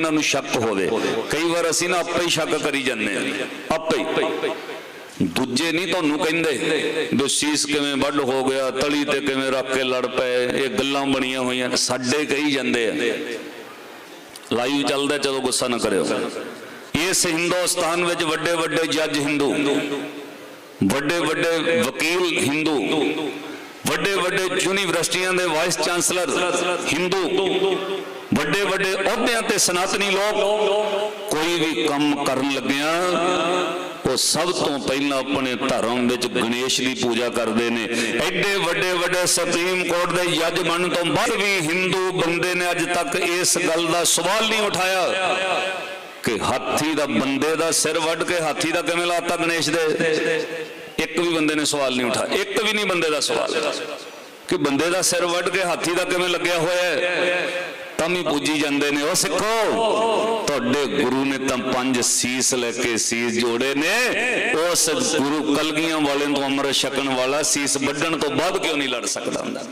ਜਿਨ੍ਹਾਂ ਨੂੰ ਸ਼ੱਕ ਹੋਵੇ। ਕਈ ਵਾਰ ਅਸੀਂ ਨਾ ਆਪੇ ਹੀ ਸ਼ੱਕ ਕਰੀ ਜਾਂਦੇ ਹਾਂ। ਆਪੇ ਦੂਜੇ ਨਹੀਂ ਤੁਹਾਨੂੰ ਕਹਿੰਦੇ ਵੀ ਸੀਸ ਕਿਵੇਂ ਵੱਢ ਹੋ ਗਿਆ, ਤਲੀ ਤੇ ਕਿਵੇਂ ਰੱਖ ਕੇ ਲੜ ਪਏ, ਇਹ ਗੱਲਾਂ ਬਣੀਆਂ ਹੋਈਆਂ। ਸਾਡੇ ਕਹੀ ਜਾਂਦੇ ਆ। ਲਾਈਵ ਚੱਲਦਾ ਚਲੋ ਗੁੱਸਾ ਨਾ ਕਰਿਓ। ਇਸ ਹਿੰਦੁਸਤਾਨ ਵਿੱਚ ਵੱਡੇ ਵੱਡੇ ਜੱਜ ਹਿੰਦੂ, ਵੱਡੇ ਵੱਡੇ ਵਕੀਲ ਹਿੰਦੂ, ਵੱਡੇ ਵੱਡੇ ਯੂਨੀਵਰਸਿਟੀਆਂ ਦੇ ਵਾਈਸ ਚਾਂਸਲਰ ਹਿੰਦੂ ਵੱਡੇ ਅਹੁਦਿਆਂ ਤੇ ਸਨਾਤਨੀ ਲੋਕ ਕੋਈ ਵੀ ਕੰਮ ਕਰਨ ਲੱਗਿਆਂ, ਉਹ ਸਭ ਤੋਂ ਪਹਿਲਾਂ ਆਪਣੇ ਧਰਮ ਵਿੱਚ ਗਣੇਸ਼ ਦੀ ਪੂਜਾ ਕਰਦੇ ਨੇ। ਐਡੇ ਵੱਡੇ ਵੱਡੇ ਸੁਪਰੀਮ ਕੋਰਟ ਦੇ ਜੱਜ ਬਣਨ ਤੋਂ ਬਾਅਦ ਵੀ ਹਿੰਦੂ ਬੰਦੇ ਨੇ ਅੱਜ ਤੱਕ ਇਸ ਗੱਲ ਦਾ ਸਵਾਲ ਨਹੀਂ ਉਠਾਇਆ ਕਿ ਹਾਥੀ ਦਾ ਬੰਦੇ ਦਾ ਸਿਰ ਵੱਢ ਕੇ ਹਾਥੀ ਦਾ ਕਿਵੇਂ ਲਾਤਾ ਗਣੇਸ਼ ਦੇ? ਇੱਕ ਵੀ ਬੰਦੇ ਨੇ ਸਵਾਲ ਨਹੀਂ ਉਠਾਇਆ। ਇੱਕ ਵੀ ਨਹੀਂ ਬੰਦੇ ਦਾ ਸਵਾਲ। ਕਿ ਬੰਦੇ ਦਾ ਸਿਰ ਵੱਢ ਕੇ ਹਾਥੀ ਦਾ ਕਿਵੇਂ ਲੱਗਿਆ ਹੋਇਆ ਹੈ? ਵੀ ਪੂਜੀ ਜਾਂਦੇ ਨੇ। ਉਹ ਸਿੱਖੋ। ਤੁਹਾਡੇ ਗੁਰੂ ਨੇ ਤਾਂ ਪੰਜ ਸੀਸ ਲੈ ਕੇ ਸੀਸ ਜੋੜੇ ਨੇ। ਉਸ ਗੁਰੂ ਕਲਗੀਆਂ ਵਾਲੇ ਤੋਂ ਅੰਮ੍ਰਿਤ ਛਕਣ ਵਾਲਾ ਸੀਸ ਵੱਢਣ ਤੋਂ ਬਾਅਦ ਕਿਉਂ ਨਹੀਂ ਲੜ ਸਕਦਾ? ਹੁੰਦਾ